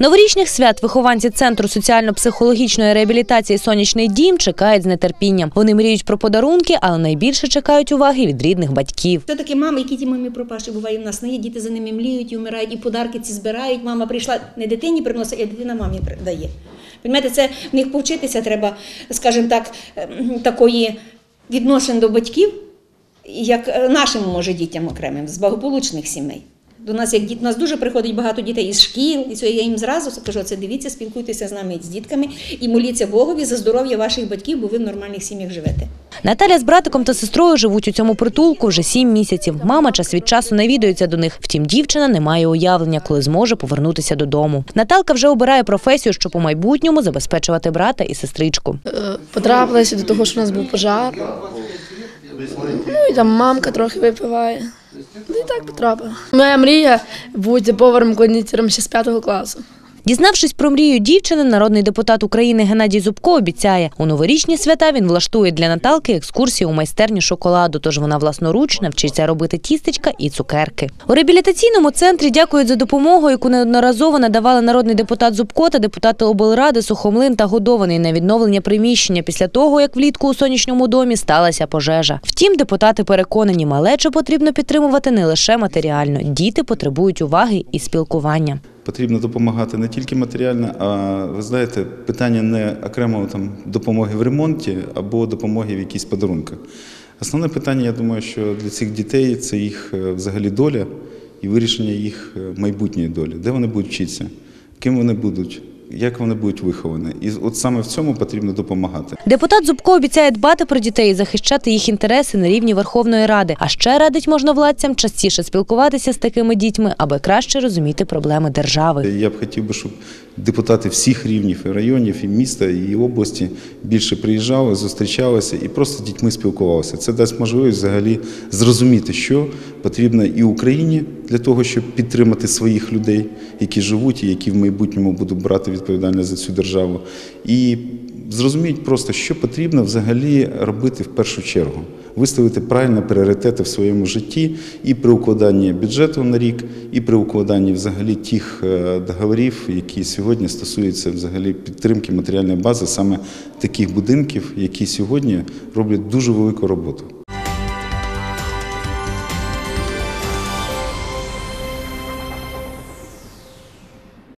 Новорічних свят вихованці центру соціально-психологічної реабілітації Сонячний дім чекають з нетерпінням. Вони мріють про подарунки, але найбільше чекають уваги від рідних батьків. Це такі мами, які ті мамі пропаші буває в нас. Не є діти за ними мліють і вмирають, і подарки ці збирають. Мама прийшла не дитині приносить, а дитина мамі дає. Понімаєте, це в них повчитися треба, скажімо так, ем, такої відношень до батьків, як е, нашим може дітям окремим з благополучних сімей. До нас як діт, нас дуже приходить багато дітей із шкіл, і це я їм зразу кажу, це дивіться, спілкуйтеся з нами з дітками і моліться Богові за здоров'я ваших батьків, бо ви в нормальних сім'ях живете. Наталя з братиком та сестрою живуть у цьому притулку вже сім місяців. Мама час від часу навідується до них. Втім, дівчина не має уявлення, коли зможе повернутися додому. Наталка вже обирає професію, щоб у майбутньому забезпечувати брата і сестричку. Е, Потрапилася до того, що у нас був пожар. Ну і там мамка трохи випиває. Так потрапила. Моя мрія бути поваром кондитером ще з п'ятого класу. Дізнавшись про мрію дівчини, народний депутат України Геннадій Зубко обіцяє, у новорічні свята він влаштує для Наталки екскурсію у майстерню шоколаду, тож вона власноруч навчиться робити тістечка і цукерки. У реабілітаційному центрі дякують за допомогу, яку неодноразово надавали народний депутат Зубко та депутати облради Сухомлин та Годований на відновлення приміщення після того, як влітку у сонячному домі сталася пожежа. Втім, депутати переконані, малечу потрібно підтримувати не лише матеріально. Діти потребують уваги і спілкування. Потрібно допомагати не тільки матеріально, а ви знаєте, питання не окремо там допомоги в ремонті або допомоги в якісь подарунках. Основне питання, я думаю, що для цих дітей це їх е, взагалі доля і вирішення їх е, майбутньої долі, де вони будуть вчитися, ким вони будуть, як вони будуть виховані. І от саме в цьому потрібно допомагати. Депутат Зубко обіцяє дбати про дітей і захищати їх інтереси на рівні Верховної Ради. А ще радить можновладцям частіше спілкуватися з такими дітьми, аби краще розуміти проблеми держави. Я б хотів би, щоб депутати всіх рівнів і районів, і міста, і області більше приїжджали, зустрічалися і просто з дітьми спілкувалися. Це дасть можливість взагалі зрозуміти, що потрібно і Україні для того, щоб підтримати своїх людей, які живуть і які в майбутньому будуть брати відповідальність за цю державу. І зрозуміють просто, що потрібно взагалі робити в першу чергу. Виставити правильні пріоритети в своєму житті і при укладанні бюджету на рік, і при укладанні взагалі тих е, договорів, які сьогодні стосуються взагалі підтримки матеріальної бази саме таких будинків, які сьогодні роблять дуже велику роботу.